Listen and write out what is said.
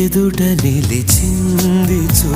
ఎదుట నిలిచింది చూ